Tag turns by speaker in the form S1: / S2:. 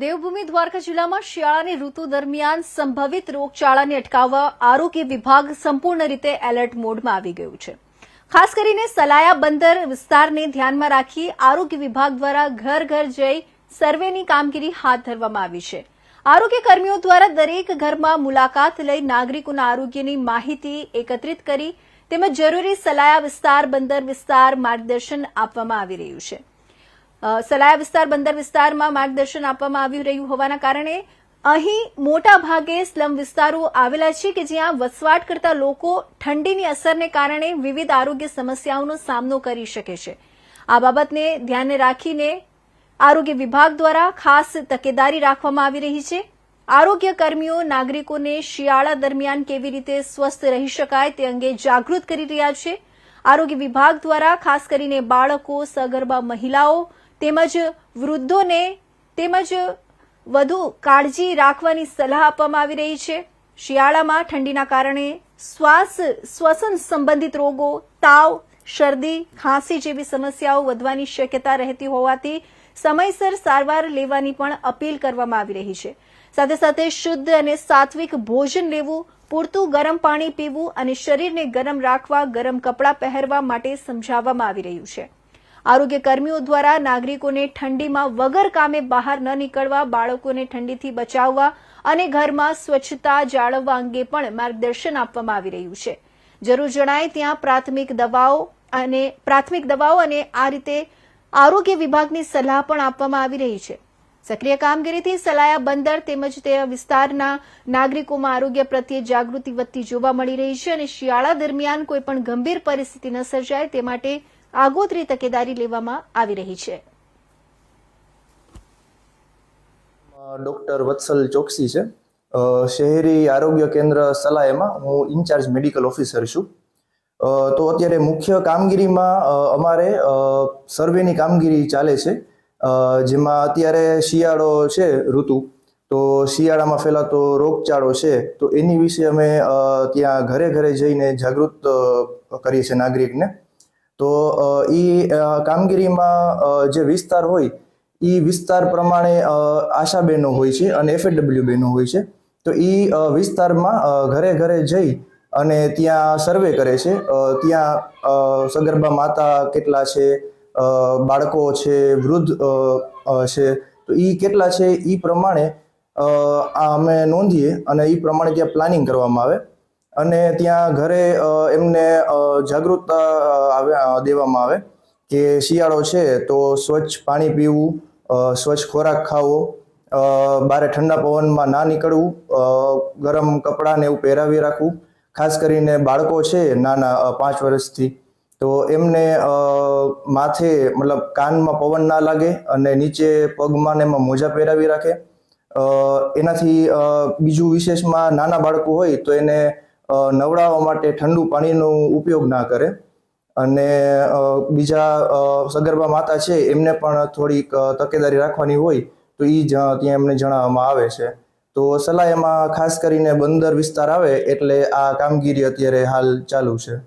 S1: દેવભૂમિ દ્વારકા જિલ્લામાં શિયાળાની ઋતુ દરમિયાન સંભવિત રોગચાળાને અટકાવવા આરોગ્ય વિભાગ સંપૂર્ણ રીતે એલર્ટ મોડમાં આવી ગયું છે. ખાસ કરીને સલાયા બંદર વિસ્તારને ધ્યાનમાં રાખી આરોગ્ય વિભાગ દ્વારા ઘર ઘર જઈ સર્વેની કામગીરી હાથ ધરવામાં આવી છે. આરોગ્ય કર્મીઓ દ્વારા દરેક ઘરમાં મુલાકાત લઈ નાગરિકોના આરોગ્યની માહિતી એકત્રિત કરી તેમજ જરૂરી સલાયા વિસ્તાર, બંદર વિસ્તાર માર્ગદર્શન આપવામાં આવી રહ્યું છે. સલાયા વિસ્તાર, બંદર વિસ્તારમાં માર્ગદર્શન આપવામાં આવી રહ્યું હોવાના કારણે અહીં મોટા ભાગે સ્લમ વિસ્તારો આવેલા છે કે જ્યાં વસવાટ કરતા લોકો ઠંડીની અસરને કારણે વિવિધ આરોગ્ય સમસ્યાઓનો સામનો કરી શકે છે. આ બાબતને ધ્યાને રાખીને આરોગ્ય વિભાગ દ્વારા ખાસ તકેદારી રાખવામાં આવી રહી છે. આરોગ્ય કર્મીઓ, નાગરિકોને શિયાળા દરમિયાન કેવી રીતે સ્વસ્થ રહી શકાય તે અંગે જાગૃત કરી રહ્યા છે. આરોગ્ય વિભાગ દ્વારા ખાસ કરીને બાળકો, સગર્ભા મહિલાઓ તેમજ વૃદ્ધોને તેમજ વધુ કાળજી રાખવાની સલાહ આપવામાં આવી રહી છે. શિયાળામાં ઠંડીના કારણે શ્વાસ, શ્વસન સંબંધિત રોગો, તાવ, શરદી, ખાંસી જેવી સમસ્યાઓ વધવાની શક્યતા રહેતી હોવાથી સમયસર સારવાર લેવાની પણ અપીલ કરવામાં આવી રહી છે. સાથે સાથે શુદ્ધ અને સાત્વિક ભોજન લેવું, પૂરતું ગરમ પાણી પીવું અને શરીરને ગરમ રાખવા, ગરમ કપડાં પહેરવા માટે સમજાવવામાં આવી રહ્યું છે. આરોગ્ય કર્મીઓ દ્વારા નાગરિકોને ઠંડીમાં વગર કામે બહાર ન નીકળવા, બાળકોને ઠંડીથી બચાવવા અને ઘરમાં સ્વચ્છતા જાળવવા અંગે પણ માર્ગદર્શન આપવામાં આવી રહ્યું છે. જરૂર જણાય ત્યાં પ્રાથમિક દવાઓ અને પ્રાથમિક દવાઓ અને આ રીતે આરોગ્ય વિભાગની સલાહ પણ આપવામાં આવી રહી છે. સક્રિય કામગીરીથી સલાયા બંદર તેમજ તે વિસ્તારના નાગરિકોમાં આરોગ્ય પ્રત્યે જાગૃતિ વધતી જોવા મળી રહી છે અને શિયાળા દરમિયાન કોઈ પણ ગંભીર પરિસ્થિતિ ન સર્જાય તે માટે આગોતરી તકેદારી લેવામાં આવી રહી છે.
S2: ડૉક્ટર વત્સલ ચોકસી છે. શહેરી આરોગ્ય કેન્દ્ર સલાયમાં હું ઇન્ચાર્જ મેડિકલ ઓફિસર છું. તો અત્યારે મુખ્ય કામગીરીમાં અમારે સર્વેની કામગીરી ચાલે છે. જેમાં અત્યારે શિયાળો છે, ઋતુ, તો શિયાળામાં ફેલાતો રોગચાળો છે, તો એની વિશે અમે ત્યાં ઘરે ઘરે જઈને જાગૃત કરીએ છીએ નાગરિકને. તો એ કામગીરીમાં જે વિસ્તાર હોય એ વિસ્તાર પ્રમાણે આશા બહેનો હોય છે અને એફએડબ્લ્યુ બહેનો હોય છે. તો એ વિસ્તારમાં ઘરે ઘરે જઈ અને ત્યાં સર્વે કરે છે. ત્યાં સગર્ભા માતા કેટલા છે બાળકો છે, વૃદ્ધ છે, તો એ કેટલા છે? એ પ્રમાણે આ અમે નોંધીએ અને એ પ્રમાણે ત્યાં પ્લાનિંગ કરવામાં આવે. અને ત્યાં ઘરે એમને જાગૃતતા દેવામાં આવે કે શિયાળો છે તો સ્વચ્છ પાણી પીવું સ્વચ્છ ખોરાક ખાવો બારે ઠંડા પવનમાં ના નીકળવું ગરમ કપડાને એવું પહેરાવી રાખવું. ખાસ કરીને બાળકો છે, નાના પાંચ વર્ષથી. તો એમને માથે મતલબ કાનમાં પવન ના લાગે અને નીચે પગમાં ને એમાં મોજા પહેરાવી રાખે. એનાથી બીજું વિશેષમાં નાના બાળકો હોય તો એને નવડાવવા માટે ઠંડુ પાણીનો ઉપયોગ ના કરે. અને બીજા સગર્ભા માતા છે એમને પણ થોડીક તકેદારી રાખવાની હોય તો એ ત્યાં એમને જણાવવામાં આવે છે. તો સલાહ એમાં ખાસ કરીને બંદર વિસ્તાર આવે એટલે આ કામગીરી અત્યારે હાલ ચાલુ છે.